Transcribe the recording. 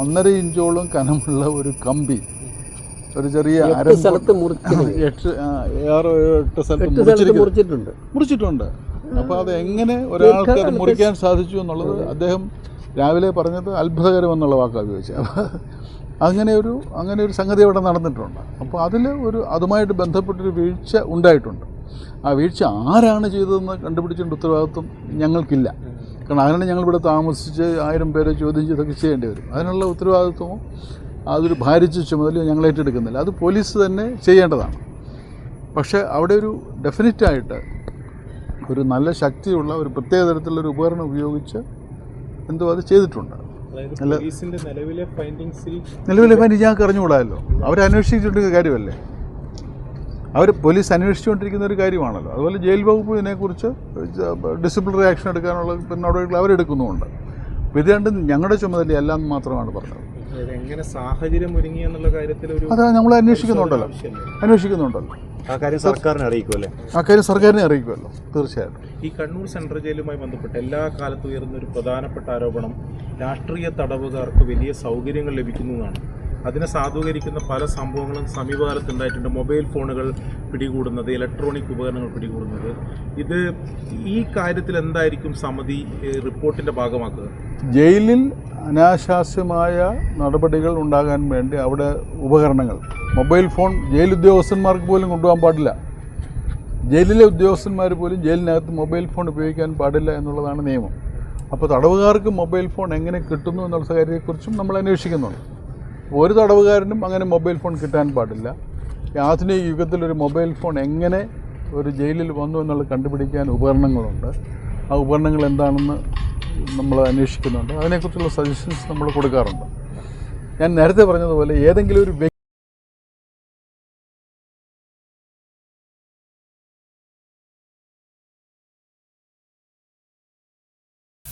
ഒന്നര ഇഞ്ചോളം കനമുള്ള ഒരു കമ്പി. ഒരു ചെറിയ സ്ഥലത്ത്. എട്ട് എട്ട് സ്ഥലത്ത് മുറിച്ചിട്ടുണ്ട്. മുറിച്ചിട്ടുണ്ട്. അപ്പോൾ അത് എങ്ങനെ ഒരാൾക്ക് അത് മുറിക്കാൻ സാധിച്ചു എന്നുള്ളത് അദ്ദേഹം രാവിലെ പറഞ്ഞത് അത്ഭുതകരം എന്നുള്ള വാക്കാണ് ഉപയോഗിച്ചത് അപ്പോൾ അങ്ങനെ ഒരു അങ്ങനെ ഒരു സംഗതി അവിടെ നടന്നിട്ടുണ്ട്. അപ്പോൾ അതിൽ ഒരു അതുമായിട്ട് ബന്ധപ്പെട്ടൊരു വീഴ്ച ഉണ്ടായിട്ടുണ്ട്. ആ വീഴ്ച ആരാണ് ചെയ്തതെന്ന് കണ്ടുപിടിച്ചേണ്ട ഉത്തരവാദിത്വം ഞങ്ങൾക്കില്ല. കാരണം അങ്ങനെ ഞങ്ങളിവിടെ താമസിച്ച് ആയിരം പേരെ ചോദ്യം ചെയ്തൊക്കെ ചെയ്യേണ്ടി വരും. അതിനുള്ള ഉത്തരവാദിത്വമോ അതൊരു ഭാരിച്ച ചുമതലയോ ഞങ്ങൾ ഏറ്റെടുക്കുന്നില്ല. അത് പോലീസ് തന്നെ ചെയ്യേണ്ടതാണ്. പക്ഷേ അവിടെ ഒരു ഡെഫിനറ്റായിട്ട് ഒരു നല്ല ശക്തിയുള്ള ഒരു പ്രത്യേക തരത്തിലുള്ള ഒരു ഉപകരണം ഉപയോഗിച്ച് എന്തോ അത് ചെയ്തിട്ടുണ്ട്. നിലവിലെ ഫൈൻഡിങ്സിൽ നിലവിലെ ഫൈൻഡിങ് ഞങ്ങൾക്ക് അറിഞ്ഞുകൂടാമല്ലോ അവർ അന്വേഷിച്ചുകൊണ്ടിരിക്കുന്ന കാര്യമല്ലേ? അവർ പോലീസ് അന്വേഷിച്ചുകൊണ്ടിരിക്കുന്ന ഒരു കാര്യമാണല്ലോ. അതുപോലെ ജയിൽ വകുപ്പ് ഇതിനെക്കുറിച്ച് ഡിസിപ്ലിനറി ആക്ഷൻ എടുക്കാനുള്ള നടപടികൾ അവരെടുക്കുന്നുമുണ്ട് അപ്പോൾ ഇത് രണ്ടും ഞങ്ങളുടെ ചുമതല എന്ന് മാത്രമാണ് പറഞ്ഞത്. സാഹചര്യം ഒരുങ്ങി എന്നുള്ള കാര്യത്തിൽ ഒരു അത് നമ്മൾ അന്വേഷിക്കുന്നുണ്ടല്ലോ. അന്വേഷിക്കുന്നുണ്ടല്ലോ. ആ കാര്യം സർക്കാരിനെ അറിയിക്കുമല്ലേ? ആ കാര്യം സർക്കാരിനെ അറിയിക്കുമല്ലോ തീർച്ചയായിട്ടും. ഈ കണ്ണൂർ സെൻട്രൽ ജയിലുമായി ബന്ധപ്പെട്ട് എല്ലാ കാലത്തും ഉയർന്ന ഒരു പ്രധാനപ്പെട്ട ആരോപണം രാഷ്ട്രീയ തടവുകാർക്ക് വലിയ സൗകര്യങ്ങൾ ലഭിക്കുന്നു എന്നാണ് അതിനെ സാധൂകരിക്കുന്ന പല സംഭവങ്ങളും സമീപകാലത്ത് ഉണ്ടായിട്ടുണ്ട് മൊബൈൽ ഫോണുകൾ പിടികൂടുന്നത് ഇലക്ട്രോണിക് ഉപകരണങ്ങൾ പിടികൂടുന്നത്. ഇത് ഈ കാര്യത്തിൽ എന്തായിരിക്കും സമിതി റിപ്പോർട്ടിന്റെ ഭാഗമാക്കുക? ജയിലിൽ അനാശാസ്യമായ നടപടികൾ ഉണ്ടാകാൻ വേണ്ടി അവിടെ ഉപകരണങ്ങൾ. മൊബൈൽ ഫോൺ ജയിൽ ഉദ്യോഗസ്ഥന്മാർക്ക് പോലും കൊണ്ടുപോകാൻ പാടില്ല. ജയിലിലെ ഉദ്യോഗസ്ഥന്മാർ പോലും ജയിലിനകത്ത് മൊബൈൽ ഫോൺ ഉപയോഗിക്കാൻ പാടില്ല എന്നുള്ളതാണ് നിയമം. അപ്പോൾ തടവുകാർക്ക് മൊബൈൽ ഫോൺ എങ്ങനെ കിട്ടുന്നു എന്നുള്ള കാര്യത്തെക്കുറിച്ചും നമ്മൾ അന്വേഷിക്കുന്നുണ്ട്. ഒരു തടവുകാരനും അങ്ങനെ മൊബൈൽ ഫോൺ കിട്ടാൻ പാടില്ല. ആധുനിക യുഗത്തിൽ ഒരു മൊബൈൽ ഫോൺ എങ്ങനെ ഒരു ജയിലിൽ വന്നു എന്നുള്ളത് കണ്ടുപിടിക്കാൻ ഉപകരണങ്ങളുണ്ട്. ആ ഉപകരണങ്ങൾ എന്താണെന്ന് നമ്മൾ അന്വേഷിക്കുന്നുണ്ട്. അതിനെക്കുറിച്ചുള്ള സജഷൻസ് നമ്മൾ കൊടുക്കാറുണ്ട്. ഞാൻ നേരത്തെ പറഞ്ഞതുപോലെ ഏതെങ്കിലും ഒരു